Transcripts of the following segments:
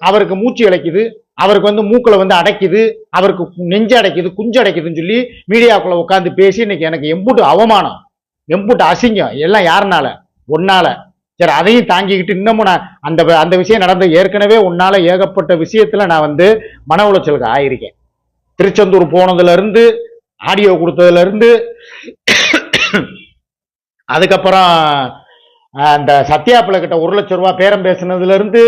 அவருக்கு மூச்சு இழைக்குது அவருக்கு வந்து மூக்கில் வந்து அடைக்குது அவருக்கு நெஞ்சு அடைக்குது குஞ்சு அடைக்குதுன்னு சொல்லி மீடியாக்குள்ள உட்காந்து பேசி இன்னைக்கு எனக்கு எம்புட்டு அவமானம் எம்புட்டு அசிங்கம் எல்லாம் யாருனால? ஒன்னால. சரி அதையும் தாங்கிக்கிட்டு இன்னமும் நான் அந்த அந்த விஷயம் நடந்த ஏற்கனவே உன்னால ஏகப்பட்ட விஷயத்துல நான் வந்து மன உளைச்சலுக்கு ஆயிருக்கேன். திருச்செந்தூர் போனதுல இருந்து ஆடியோ கொடுத்ததுல இருந்து அதுக்கப்புறம் அந்த சத்யா பிள்ளை கிட்ட ஒரு லட்ச ரூபா பேரம் பேசுனதுல இருந்து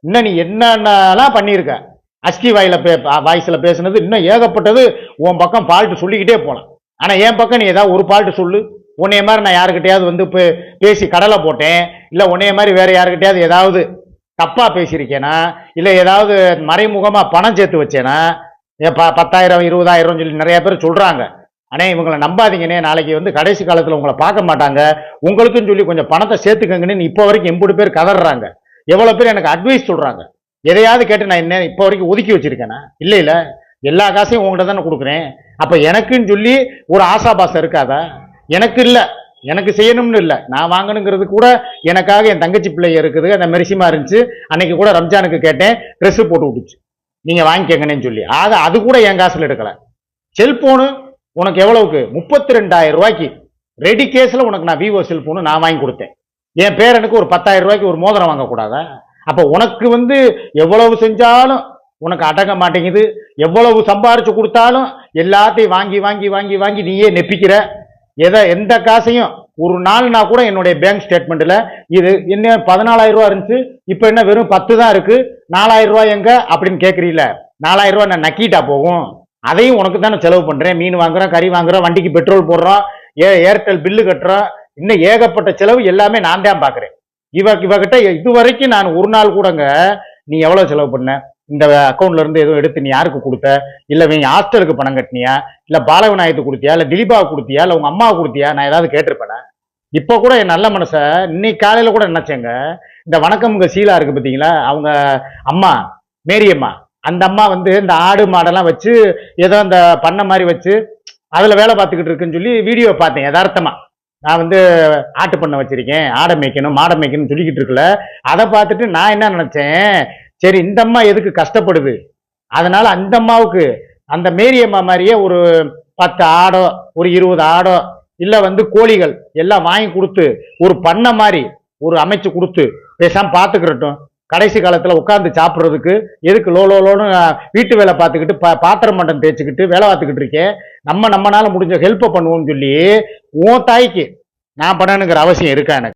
இன்னும் நீ என்னென்னலாம் பண்ணியிருக்க? அஸ்கி வாயில பே வாய்ஸில் பேசுனது இன்னும் ஏகப்பட்டது உன் பக்கம் ஃபால்ட்டு சொல்லிக்கிட்டே போகலாம் ஆனால் என் பக்கம் நீ ஏதாவது ஒரு ஃபால்ட்டு சொல்லு. உன்னைய மாதிரி நான் யாருக்கிட்டையாவது வந்து பே- பேசி கடலை போட்டேன். இல்லை உன்னைய மாதிரி வேறு யாருக்கிட்டையாவது ஏதாவது தப்பாக பேசியிருக்கேனா? இல்லை ஏதாவது மறைமுகமாக பணம் சேர்த்து வச்சேனா? ஏ, ப- பத்தாயிரம் இருபதாயிரம் சொல்லி நிறைய பேர் சொல்கிறாங்க ஆனால் இவங்களை நம்பாதீங்கன்னே நாளைக்கு வந்து கடைசி காலத்தில் உங்களை பார்க்க மாட்டாங்க. உங்களுக்குன்னு சொல்லி கொஞ்சம் பணத்தை சேர்த்துக்கங்கன்னு இப்போ வரைக்கும் எம்புடு பேர் கதறாங்க. எவ்வளோ பேர் எனக்கு அட்வைஸ் சொல்கிறாங்க எதையாவது கேட்டு நான் என்ன இப்போ வரைக்கும் ஒதுக்கி வச்சுருக்கேனா? இல்லை இல்லை. எல்லா காசையும் உங்கள்கிட்ட தானே கொடுக்குறேன். அப்போ எனக்குன்னு சொல்லி ஒரு ஆசாபாசம் இருக்காதா? எனக்கு இல்லை. எனக்கு செய்யணும்னு இல்லை. நான் வாங்கணுங்கிறது கூட எனக்காக என் தங்கச்சி பிள்ளை இருக்குது. அந்த மெரிசிமா இருந்துச்சு. அன்னைக்கு கூட ரம்ஜானுக்கு கேட்டேன். ட்ரெஸ்ஸு போட்டு விட்டுச்சு. நீங்கள் வாங்கிக்கங்கன்னு சொல்லி. ஆக அது கூட என் காசில் எடுக்கலை. செல்ஃபோனு உனக்கு எவ்வளவுக்கு? முப்பத்தி ரெண்டாயிரம் ரூபாய்க்கு ரெடி கேஸில் உனக்கு நான் விவோ செல்ஃபோனு நான் வாங்கி கொடுத்தேன். என் பேரனுக்கு ஒரு பத்தாயிரம் ரூபாய்க்கு ஒரு மோதிரம் வாங்கக்கூடாதா? அப்போ உனக்கு வந்து எவ்வளவு செஞ்சாலும் உனக்கு அடங்க மாட்டேங்குது. எவ்வளவு சம்பாரிச்சு கொடுத்தாலும் எல்லாத்தையும் வாங்கி வாங்கி வாங்கி வாங்கி நீயே நெப்பிக்கிற. எதை எந்த காசையும் ஒரு நாள்னா கூட என்னுடைய பேங்க் ஸ்டேட்மெண்ட்டில் இது என்ன பதினாலாயிரம் ரூபா இருந்துச்சு இப்போ என்ன வெறும் பத்து தான் இருக்குது நாலாயிரம் ரூபா எங்க அப்படின்னு கேட்குறீல நாலாயிரம் ரூபா நான் நக்கிட்டா போகும். அதையும் உனக்கு தானே செலவு பண்ணுறேன் மீன் வாங்குறோம் கறி வாங்குறோம் வண்டிக்கு பெட்ரோல் போடுறோம் ஏ ஏர்டெல் பில்லு கட்டுறோம் இன்னும் ஏகப்பட்ட செலவு எல்லாமே நான் தான் பார்க்குறேன். இவ இவகிட்ட இது வரைக்கும் நான் ஒரு நாள் கூடங்க நீ எவ்வளோ செலவு பண்ண? இந்த அக்கௌண்ட்ல இருந்து எதுவும் எடுத்து நீ யாருக்கு கொடுத்த? இல்லை நீ ஹாஸ்டலுக்கு பணம் கட்டினியா? இல்லை பாலவிநாயகத்துக்கு கொடுத்தியா? இல்லை திலீபாவுக்கு கொடுத்தியா? இல்லை உங்கள் அம்மாவுக்கு கொடுத்தியா? நான் ஏதாவது கேட்டிருப்பேனே? இப்போ கூட என் நல்ல மனசை இன்னைக்கு காலையில் கூட நினச்சேங்க. இந்த வணக்கம்ங்க சீலா இருக்கு பார்த்தீங்களா? அவங்க அம்மா மேரியம்மா அந்த அம்மா வந்து இந்த ஆடு மாடெல்லாம் வச்சு ஏதோ இந்த பண்ண மாதிரி வச்சு அதில் வேலை பார்த்துக்கிட்டு இருக்குன்னு சொல்லி வீடியோ பார்த்தேன் யதார்த்தமாக நான் வந்து ஆட்டு பண்ண வச்சிருக்கேன் ஆடை மேய்க்கணும் மாடை மேய்க்கணும்னு சொல்லிக்கிட்டு இருக்கல. அதை பார்த்துட்டு நான் என்ன நினைச்சேன்? சரி இந்த அம்மா எதுக்கு கஷ்டப்படுது? அதனால அந்த அம்மாவுக்கு அந்த மேரியம்மா மாதிரியே ஒரு பத்து ஆடோ ஒரு இருபது ஆடோ இல்லை வந்து கோழிகள் எல்லாம் வாங்கி கொடுத்து ஒரு பண்ணை மாதிரி ஒரு அமைச்சு கொடுத்து பேசாமல் பார்த்துக்கிறட்டும். கடைசி காலத்தில் உட்காந்து சாப்பிட்றதுக்கு எதுக்கு லோ லோ லோன்னு வீட்டு வேலை பார்த்துக்கிட்டு பா பாத்திரம் மண்டம் தேய்ச்சிக்கிட்டு வேலை பார்த்துக்கிட்டு இருக்கேன். நம்ம நம்மனால முடிஞ்ச ஹெல்ப்பை பண்ணுவோம்னு சொல்லி உன் தாய்க்கு நான் பண்ணணுங்கிற அவசியம் இருக்கா எனக்கு?